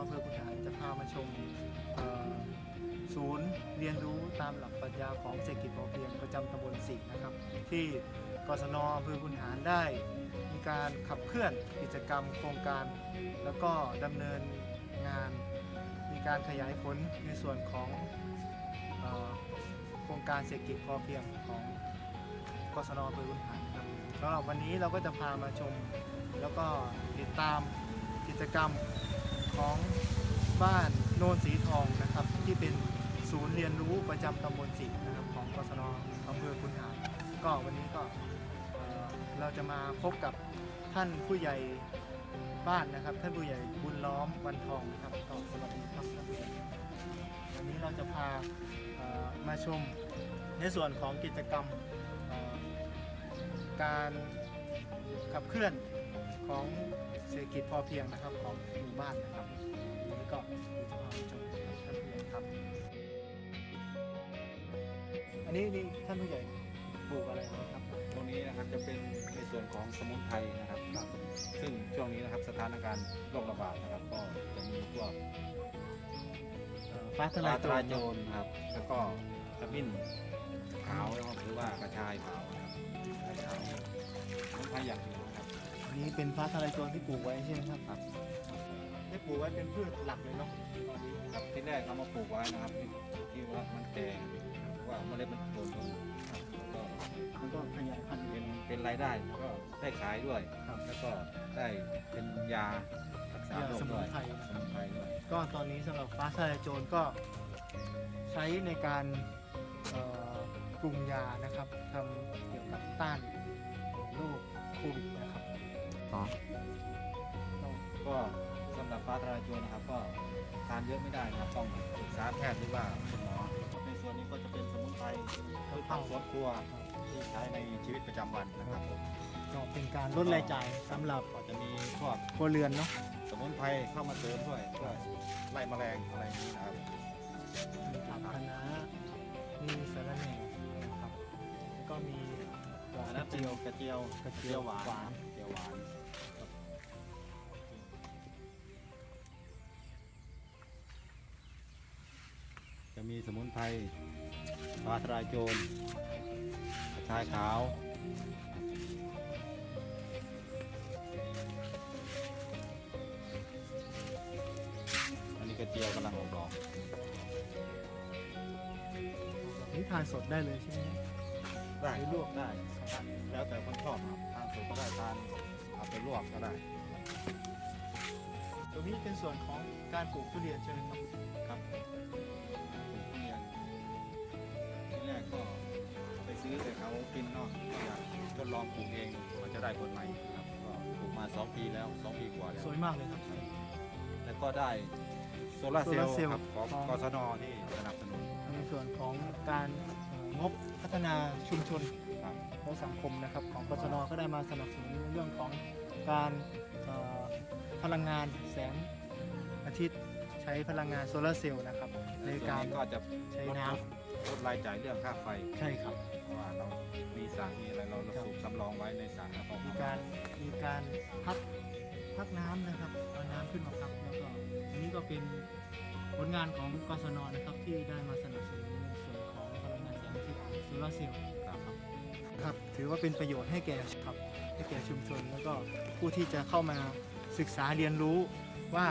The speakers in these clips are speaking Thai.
อำเภอขุนหานจะพามาชมศูนย์เรียนรู้ตามหลักปรัชญาของเศรษฐกิจพอเพียงประจำตำบลสิงห์นะครับ ที่กศนอำเภอขุนหานได้มีการขับเคลื่อนกิจกรรมโครงการ แล้วก็ดำเนินงาน มีการขยายผลในส่วนของโครงการเศรษฐกิจพอเพียงของกศนอำเภอขุนหานครับสำหรับวันนี้เราก็จะพามาชม แล้วก็ติดตามกิจกรรม ของบ้านโนนสีทองนะครับ ที่เป็นศูนย์เรียนรู้ประจำตำบลสีนะครับของกศนอำเภอคุนหารก็วันนี้ก็เอ่อเราจะมาพบกับท่านผู้ใหญ่บ้านนะครับ ท่านผู้ใหญ่บุญล้อมวันทองนะครับก็สวัสดีครับท่านผู้ใหญ่วันนี้เราจะพาเอ่อมาชมในส่วนของกิจกรรมเอ่อการขับเคลื่อนของ เศรษฐกิจพอเพียงนะครับของหมู่บ้านนะครับวันนี้ก็มีจะพาไปชมท่านผู้ใหญ่ครับ อันนี้นี่ท่านผู้ใหญ่ปลูกอะไรนะครับ ตรงนี้นะครับจะเป็นในส่วนของสมุนไพรนะครับ ซึ่งช่วงนี้นะครับสถานการณ์โรคระบาดนะครับ ก็จะมีพวกเอ่อฟ้าทปลาลายตโจรารโจรนะครับ แล้วก็ขมิ้นขาวนะครับหรือว่ากระชายขาวนะครับกระชายขาวสมุนไพรอย่างอื่น นะครับอันนี้เป็นฟ้าทลายโจรที่ปลูกไว้ใช่ไหมครับครับได้ปลูกไว้เป็นพืชหลักเลยเนาะตอนนี้ครับที่แรกเอามาปลูกไว้นะครับที่ที่ว่ามันแก่ว่าเมล็ดมันโตลงครับก็มันก็ขยายพันธุ์เป็นเป็นรายได้แล้วก็ได้ขายด้วยครับแล้วก็ได้เป็นยารักษาโรคสมุด้วนยไพรสมุนไพรด้วยก็ตอนนี้สำหรับฟ้าทลายโจรก็ใช้ในการเอ่อปรุงยานะครับทำ เยอะไม่ได้นะครับต้องปรึกษาแพทย์หรือว่าคุณหมอในส่วนนี้ก็จะเป็นสมุนไพรพืชผักสวนครัวที่ใช้ในชีวิตประจำวันนะครับก็เป็นการลดรายจ่ายสำหรับก็จะมีพวกครัวเรือนเนาะสมุนไพรเข้ามาเสริมด้วยเพื่อไล่แมลงอะไรอย่างนี้นะครับมีผักคะน้ามีสาระแหน่นะครับแล้วก็มีดอกอันกนั้ระนเป็นเจียวกระเจียวกระเจียวหวานกระเจียวหวาน มีสมุนไพรฟ้าทลายโจรกระชายขาว อันนี้กระเจียวกำลังออกดอกนี่ทานสดได้เลยใช่ไหมได้ลวกได้ครับแล้วแต่คนชอบครับทานสดก็ได้ทานเอาไปลวกก็ได้ ตรงนี้เป็นส่วนของการปลูกทุเรียนใช่ไหมครับครับ ลองปลูกเองมันจะได้ผลไหมครับก็ปลูกมา 2 ปีแล้ว 2 ปีกว่าแล้วสวยมากเลยครับ แล้วก็ได้โซลาร์เซลโซลาร์ล์เซลล์ครับของของกศนที่สนับสนุนในส่วนของการเอ่องบพัฒนาชุมชนครับและสังคมนะครับของกศนก็ได้มาสนับสนุนในเรื่องของการเอ่อพลังงานแสงอาทิตย์ใช้พลังงานโซลาร์เซลล์นะครับในส่วนการนี้ก็จะใช้ลดน้ ลดรายจ่ายเรื่องค่าไฟำใช่ครับ เพราะว่าเรามีสระมีอะไรเราเราครับสูบสำรองไว้ในสระแล้วก็มีการมีการพักพักน้ำนะครับเอาน้ำขึ้นมาพักแล้วก็อันนี้ก็เป็นผลงานของกศนนะครับที่ได้มาสนับสนุนในส่วนของพลังงานแสงอาทิตย์โซลาร์เซลล์ครับครับถือว่าเป็นประโยชน์ให้แก่ครับให้แก่ชุมชน แล้วก็ผู้ที่จะเข้ามาศึกษาเรียนรู้ว่า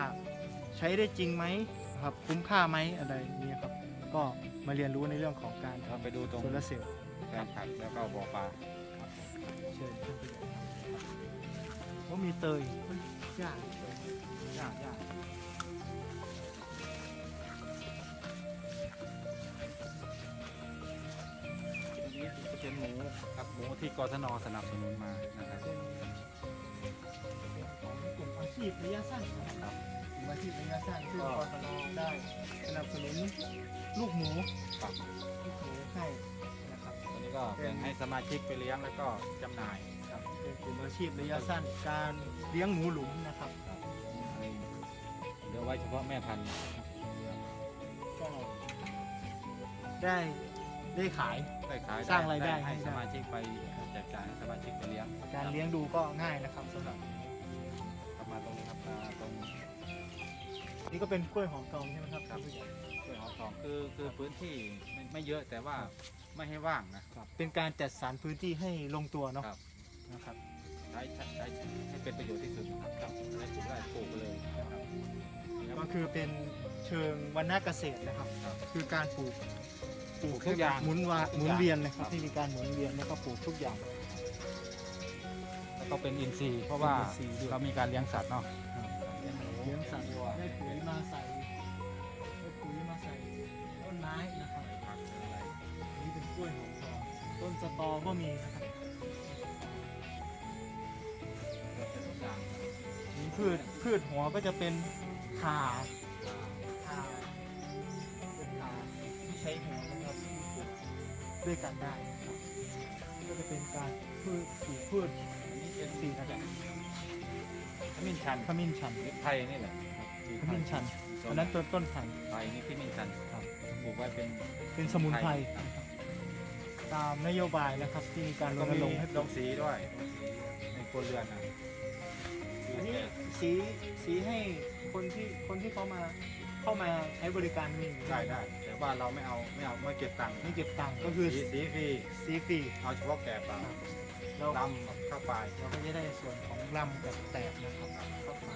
ใช้ได้จริงไหมนะครับคุ้มค่าไหมอะไรอย่างนี้ยครับก็ มาเรียนรู้ในเรื่องของการเราไปดูตรง โซลาร์เซลล์แปลงผักแล้วก็บ่อปลาเชิญท่านผู้ใหญ่ว่ามีเตยเฮ้ยยากเตยยากยากอันนี้จะเป็นหมูครับหมูที่กศนสนับสนุนมานะครับ เป็นของกลุ่มอาชีพระยะสั้นนะครับกลุ่ม อาชีพระยะสั้นซึ่งก็กศนได้สนับสนุนลูกหมูครับ ลูกหมูให้นะครับตัวนี้ก็แบ่งให้สมาชิกไปเลี้ยงแล้วก็จำหน่ายครับเป็นกลุ่มอาชีพระยะสั้นการเลี้ยงหมูหลุมนะครับครับเดี๋ยวไว้เฉพาะแม่พันธุ์ก็ได้ได้ขาย ได้ขายสร้างรายได้ให้ให้ได้สมาชิกไปแจกจ่ายให้สมาชิกไปเลี้ยง การเลี้ยงดูก็ง่ายนะครับ นี้ครับมาตรงโอเคนี่ก็เป็นกล้วยหอมทองใช่ไหมครับครับท่านผู้ใหญ่กล้วยหอมทองคือคือพื้นที่ไม่ไม่เยอะแต่ว่าไม่ให้ว่างนะ ครับเป็นการจัดสรรพื้นที่ให้ลงตัวเนาะครับ นะครับใช้ใช้ใช้ให้เป็นประโยชน์ที่สุดนะครับได้ปลูกได้ปลูกไปเลยนะครับนี่คก็รับคือเป็นเชิงวันนาเกษตรนะครับ ครับ คือการปลูกปลูกทุกอย่างหมุนวาทุกอย่างหมุนเวียนนะครับครับ ที่มีการหมุนเวียนแล้วก็ปลูกทุกอย่างแล้วก็เป็นอินทรีย์เพราะว่าเป็นอินทรีย์ด้วย เรามีการเลี้ยงสัตว์เนาะ เลี้ยงสัตว์ได้ปุ๋ยมาใส่ได้ปุ๋ยมาใส่ต้นไม้นะครับนนี้เป็นกล้วยหอมทองต้นสตอก็มีนะครับเป็นทุกอย่างนี่พืชพืชหัวก็จะเป็นข่าข่าเป็นข่าที่ใช้หัวนะครับที่ปลูกด้วยกันได้นะครับก็จะเป็นการพืชปลูกพืชอันนี้เป็นสี่ระดับ ขมิ้นชันขมิ้นชันหรือไทยนี่แหละครับคือขมิ้นชันไทยอันนั้นต้นต้นพันธุ์ไทยนี่ขมิ้นชันครับปลูกไว้เป็นเป็นสมุนไพรครับตามนโยบายนะครับที่มีการรก็ณมีรงค์ให้ปลลูกงสีด้วยลงสีในครัวเรือนนะอันนี้สีสีให้คนที่คนที่เขามาเข้ามาใช้บริการนี่ได้ได้แต่ว่าเราไม่เอาไม่เอาไม่เก็บตังค์ไม่เก็บตังค์ก็คือสีสีฟรีสีฟรีเอาเฉพาะแกะเปล่า เราลำเข้าไปเราก็จะได้ส่วนของลำกับแตกนะครับเข้ามา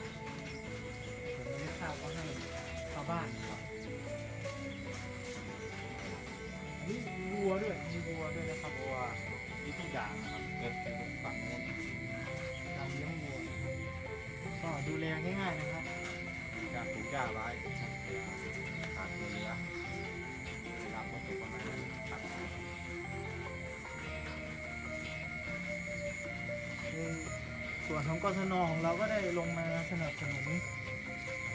ส่วนเมล็ดข้าวก็ให้ชาวบ้านนะครับนี่มีวัวด้วยมีวัวด้วยนะครับเพราะว่ามีทุกอย่างนะครับเกิดเป็นฝั่งโน้นการเลี้ยงวัวนะครับก็ดูแลง่ายๆนะครับมีการปลูกหญ้าไว้ กศนของเราก็ได้ลงมาสนับสนุน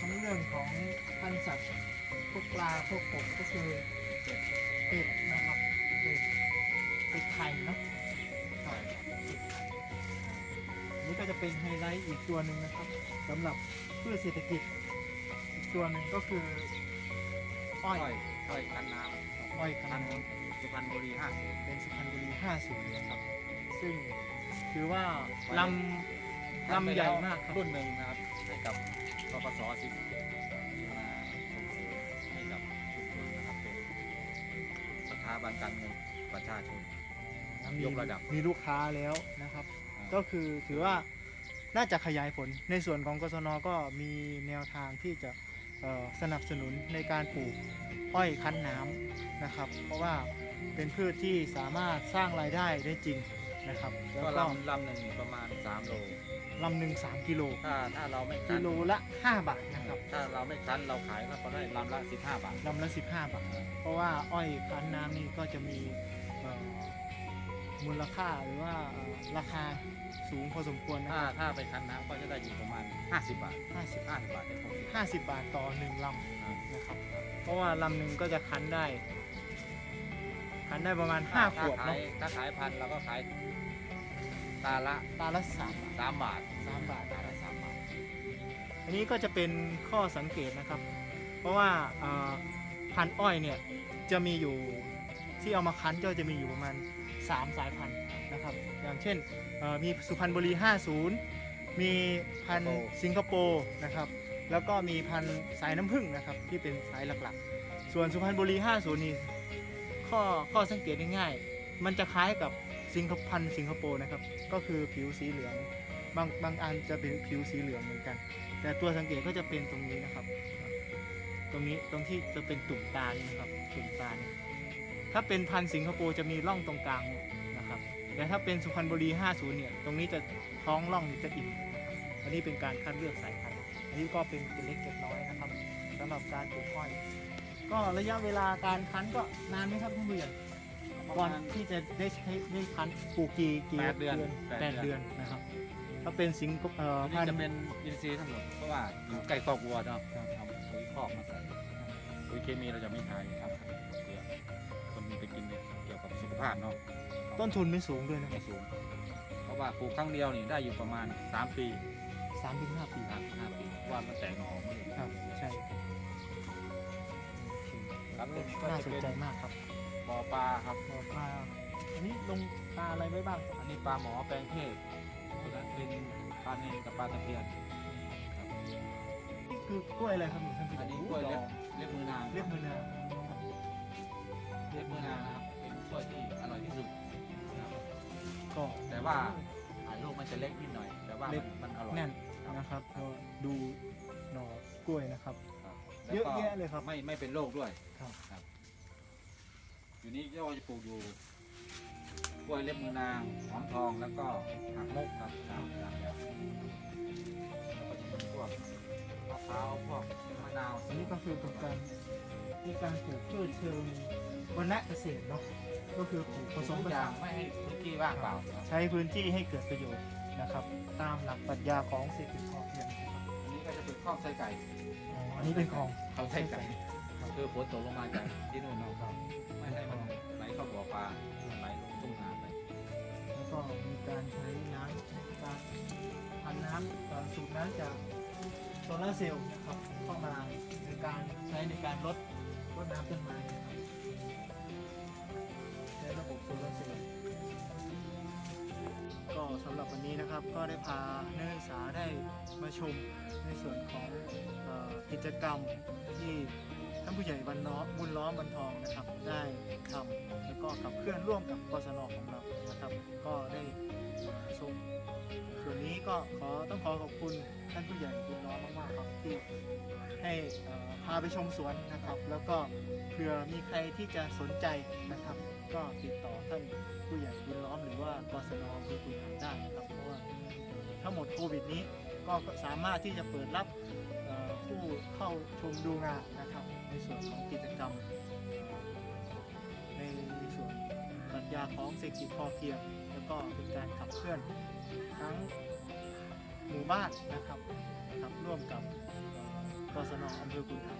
ทั้งเรื่องของพันธุ์สัตว์พวกปลาพวกกบก็คือเป็ดนะครับเป็ดเป็ดไข่เนาะใช่ครับนี่ก็จะเป็นไฮไลท์อีกตัวหนึ่งนะครับสำหรับพืชเศรษฐกิจอีกตัวหนึ่งก็คืออ้อยอ้อยอ้อยคันน้ำอ้อยคัคันนน้สุพรรณบุรีห้าสิบำเป็นสุพรรณบุรี50นะครับซึ่งถือว่าลำ ลำใหญ่มากครับ รุ่นหนึ่งนะครับ ให้กับกปศสิที่มาส่งเสริมให้กับชุมชนนะครับเป็นสถาบันการเงินประชาชน มียกระดับ มีลูกค้าแล้วนะครับอ่าก็คือถือว่าน่าจะขยายผล ในส่วนของกศนก็มีแนวทางที่จะเอ่อสนับสนุนในการปลูกอ้อยคั้นน้ำนะครับ เพราะว่าเป็นพืชที่สามารถสร้างรายได้ได้จริง นะครับแล้วก็ก็ลำลำหนึ่งประมาณ3โลลำหนึ่งสามกิโลถ้าถ้าเราไม่คักินโลละ5บาทนะครับถ้าเราไม่คันเราขายเราก็ได้ลำละ 15 บาทลำละ15บาท เพราะว่าอ้อยคั้นน้ำนี่ก็จะมีเอ่อมูลค่าหรือว่าเอ่อราคาสูงพอสมควรนะถ้าครับถ้าไปคันน้ำก็จะได้อยู่ประมาณ 50 บาท50 50 บาทถึง60 50บาทต่อหนึ่งลำนะครับ เพราะว่าลำหนึ่งก็จะคั้นได้ คั้นได้ประมาณ5ขวบถ้าขาเนาะยถ้าขายพันเราก็ขาย ตาละตาละ3บาท3บาท3บาท ตาละ3บาท อันนี้ก็จะเป็นข้อสังเกตนะครับ เพราะว่าเอ่อพันธุ์อ้อยเนี่ยจะมีอยู่ที่เอามาคั้นก็จะมีอยู่ประมาณ 3 สายพันธุ์นะครับ อย่างเช่นเอ่อมีสุพรรณบุรี 50 มีพันธุ์สิงคโปร์นะครับ แล้วก็มีพันธุ์สายน้ำผึ้งนะครับที่เป็นสายหลักๆ ส่วนสุพรรณบุรี 50 นี่ข้อข้อสังเกตง่ายๆ มันจะคล้ายกับ สิงคพันสิงคโปร์นะครับ ก็คือผิวสีเหลือง บางบางอันจะเป็นผิวสีเหลืองเหมือนกัน แต่ตัวสังเกตก็จะเป็นตรงนี้นะครับ ตรงนี้ตรงที่จะเป็นตุ่มตานี่นะครับ ตุ่มตานี่ถ้าเป็นพันธุ์สิงคโปร์จะมีร่องตรงกลางนะครับ แต่ถ้าเป็นสุพรรณบุรี 50 เนี่ย ตรงนี้จะท้องร่องนี่จะอิ่มอันนี้เป็นการคัดเลือกสายพันธุ์ อันนี้ก็เป็นเป็นเล็กเล็กน้อยนะครับสำหรับการปลูกอ้อย ก็ระยะเวลาการคั้นก็นานไหมครับท่านผู้ใหญ่ ก่อนที่จะได้ใช้ได้คั้นปลูกกี่กี่แปดเดือนแปดเดือนนะครับถ้าเป็นสิงคโปร์เอ่ออันพันี้นจะธุ์เป็นอินทรีย์ทั้งหมดเพราะว่าอยู่ใกล้คอกวัวเนาะเอาปุ๋ยคอกมาใส่ปุ๋ยเคมีเราจะไม่ใช้ครับเพื่อคนมีไปกินเกี่ยวกับสุขภาพเนาะต้นทุนไม่สูงด้วยนะคไม่รับสูง เพราะว่าปลูกครั้งเดียวนี่ได้อยู่ประมาณ 3 ปีสามถึงห้าปีสามห้าปีเพราะว่ามันแตกหน่อออกมาเลยครับ ใช่ครับนี่ก็น่าจะสนเป็น ใจมากครับ บ่อปลาครับ บ่อปลาอันนี้ลงปลาอะไรไว้บ้างครับอันนี้ปลาหมอแปลงเทศตัวนั้นเป็นปลาเนนกับปลาตะเพียนครับนี่คือคือกล้วยอะไรครับท่านผู้ใหญ่อันนี้กล้วยเล็บเล็บมือนางเรียบมือนางเล็บมือนางนะครับเป็นกล้วยที่อร่อยที่สุดนะครับก็แต่ว่าอ่าลูกมันจะเล็กนิดหน่อย แต่ว่าเล็มันกมันอร่อยแน่นนะครับพอดูหน่อกล้วยนะครับครับเยอะแวก็แยะเลยครับไม่ไม่เป็นโรคด้วยครับครับ อยู่นี้ก็จะปลูกอยู่กล้วยเล็บมือนางหอมทองแล้วก็หักมุกครับตามตามแบบแล้วก็จะมีพวกมะพร้าวพวกมะนาวอันนี้ก็คือเป็นการมีการปลูกพืชเชิงวรรณเกษตรเนาะก็คือปลูกผสมทุผกอสาย่างนไม่ให้พื้นที่ว่างเปล่าครับใช้พื้นที่ให้เกิดประโยชน์นะครับ ตามหลักปรัชญาของเศรษฐกิจพอเพียงนะครับอันนี้ก็จะเป็นข้าวไส้ไก่ อ๋ออันนี้เป็นของ ข้าวไส้ไก่ คือฝนตกลงมาจากที่นู่นเนาะครับไม่ให้มันไหลเข้าบ่อปลาไหลลงทุ่งนาไปแล้วก็มีการใช้น้ำการพันน้ำการสูบน้ำจากโซลาร์เซลล์นะครับเข้ามาในการใช้ในการลดลดน้ำต้นไม้นะครับใช้ระบบโซลาร์เซลล์ก็สำหรับวันนี้นะครับก็ได้พานักศึกษาได้มาชมในส่วนของกิจกรรมที่านผู้ใหญ่วันน้อมบุญล้อมบันทองนะครับ ได้ทำแล้วก็ขับเคลื่อนร่วมกับกศนของเรานะครับ ก็ได้ชมส่วนนี้ก็ขอต้องขอขอบคุณท่านผู้ใหญ่บุญล้อมมากๆครับที่ให้พาไปชมสวนนะครับ แล้วก็เผื่อมีใครที่จะสนใจนะครับ ก็ติดต่อท่านผู้ใหญ่บุญล้อมหรือว่ากศนอำเภอคุยหาได้นะครับเพราะว่าทั้งหมดโควิดนี้ก็สามารถที่จะเปิดรับเอ่อผู้เข้าชมดูงานนะครับ ในส่วนของกิจกรรม ในส่วนปรัชญาของเศรษฐกิจพอเพียง แล้วก็เป็นการขับเคลื่อนทั้งหมู่บ้านนะครับนะครับร่วมกับเอ่อกสนอำเภอคุยหา